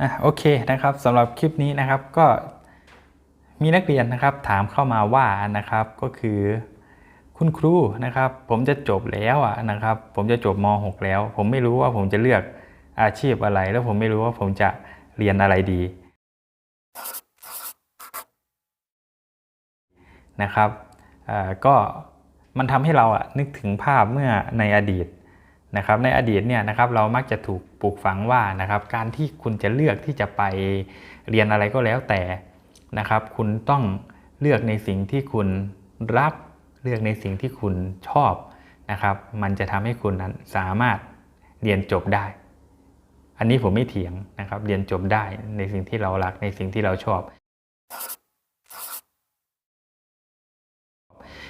อะโอเคนะครับสำหรับคลิปนี้นะครับก็มีนักเรียนนะครับถามเข้ามาว่านะครับก็คือคุณครูนะครับ ผมจะจบแล้วอะนะครับ ผมจะจบม .6 แล้ว ผมไม่รู้ว่าผมจะเลือกอาชีพอะไร แล้วผมไม่รู้ว่าผมจะเรียนอะไรดีนะครับอ่าก็มันทำให้เราอะนึกถึงภาพเมื่อในอดีต นะครับในอดีตเนี่ยนะครับเรามักจะถูกปลูกฝังว่านะครับการที่คุณจะเลือกที่จะไปเรียนอะไรก็แล้วแต่นะครับ คุณต้องเลือกในสิ่งที่คุณรักเลือกในสิ่งที่คุณชอบนะครับ มันจะทำให้คุณนั้นสามารถเรียนจบได้ อันนี้ผมไม่เถียงนะครับ เรียนจบได้ในสิ่งที่เรารักในสิ่งที่เราชอบ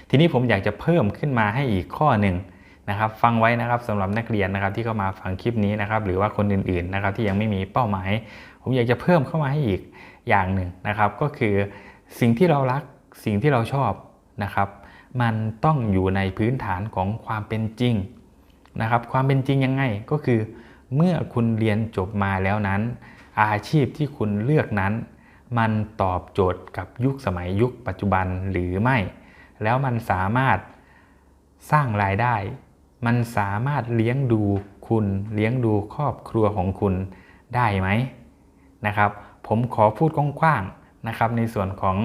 ทีนี้ผมอยากจะเพิ่มขึ้นมาให้อีกข้อหนึ่ง นะครับฟังไว้นะครับสำหรับนักเรียนนะครับที่เข้ามาฟังคลิปนี้นะครับหรือว่าคนอื่นๆนะครับที่ยังไม่มีเป้าหมาย ผมอยากจะเพิ่มเข้ามาให้อีกอย่างหนึ่งนะครับ ก็คือสิ่งที่เรารักสิ่งที่เราชอบนะครับ มันต้องอยู่ในพื้นฐานของความเป็นจริงนะครับ ความเป็นจริงยังไงก็คือ เมื่อคุณเรียนจบมาแล้วนั้น อาชีพที่คุณเลือกนั้น มันตอบโจทย์กับยุคสมัยยุคปัจจุบันหรือไม่ แล้วมันสามารถสร้างรายได้ มันสามารถเลี้ยงดูคุณเลี้ยงดูครอบครัวของคุณได้ไหมนะครับ ผมขอพูดกว้างๆนะครับ ในส่วนของ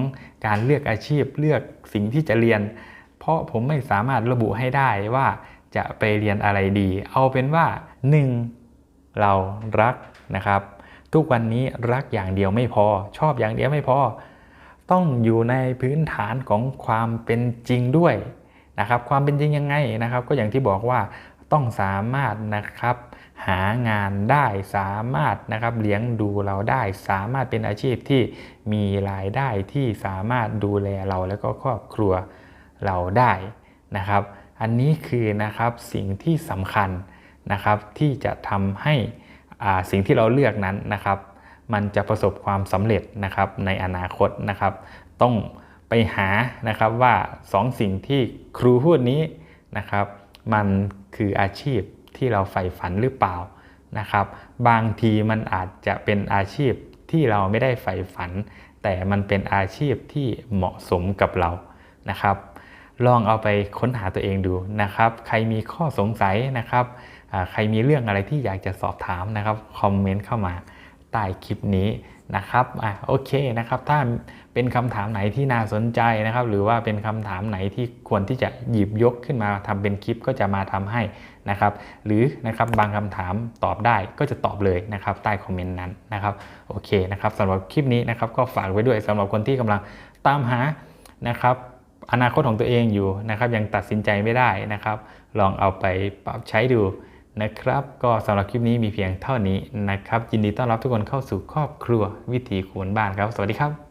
การเลือกอาชีพเลือกสิ่งที่จะเรียน เพราะผมไม่สามารถระบุให้ได้ว่าจะไปเรียนอะไรดี เอาเป็นว่า 1. เรารักนะครับ ทุกวันนี้รักอย่างเดียวไม่พอ ชอบอย่างเดียวไม่พอ ต้องอยู่ในพื้นฐานของความเป็นจริงด้วย นะครับความเป็นจริงยังไงนะครับก็อย่างที่บอกว่าต้องสามารถนะครับหางานได้สามารถนะครับเลี้ยงดูเราได้ สามารถเป็นอาชีพที่มีรายได้ที่สามารถดูแลเราแล้วก็ครอบครัวเราได้นะครับ อันนี้คือนะครับสิ่งที่สำคัญนะครับที่จะทำให้อ่าสิ่งที่เราเลือกนั้นนะครับ มันจะประสบความสำเร็จนะครับในอนาคตนะครับ ต้อง ไปหานะครับว่าสองสิ่งที่ครูพูดนี้นะครับ มันคืออาชีพที่เราใฝ่ฝันหรือเปล่านะครับ บางทีมันอาจจะเป็นอาชีพที่เราไม่ได้ใฝ่ฝัน แต่มันเป็นอาชีพที่เหมาะสมกับเรานะครับ ลองเอาไปค้นหาตัวเองดูนะครับ ใครมีข้อสงสัยนะครับใครมีเรื่องอะไรที่อยากจะสอบถามนะครับคอมเมนต์เข้ามา ใต้คลิปนี้นะครับอะโอเคนะครับ ถ้าเป็นคำถามไหนที่น่าสนใจนะครับ หรือว่าเป็นคำถามไหนที่ควรที่จะหยิบยกขึ้นมาทำเป็นคลิปก็จะมาทำให้นะครับ หรือนะครับบางคำถามตอบได้ก็จะตอบเลยนะครับ ใต้คอมเมนต์นั้นนะครับ โอเคนะครับสำหรับคลิปนี้นะครับ ก็ฝากไว้ด้วยสำหรับคนที่กำลังตามหานะครับอนาคตของตัวเองอยู่นะครับ ยังตัดสินใจไม่ได้นะครับ ลองเอาไปปรับใช้ดู นะครับ ก็สำหรับคลิปนี้มีเพียงเท่านี้นะครับ ยินดีต้อนรับทุกคนเข้าสู่ครอบครัววิถีขวนบ้านครับ สวัสดีครับ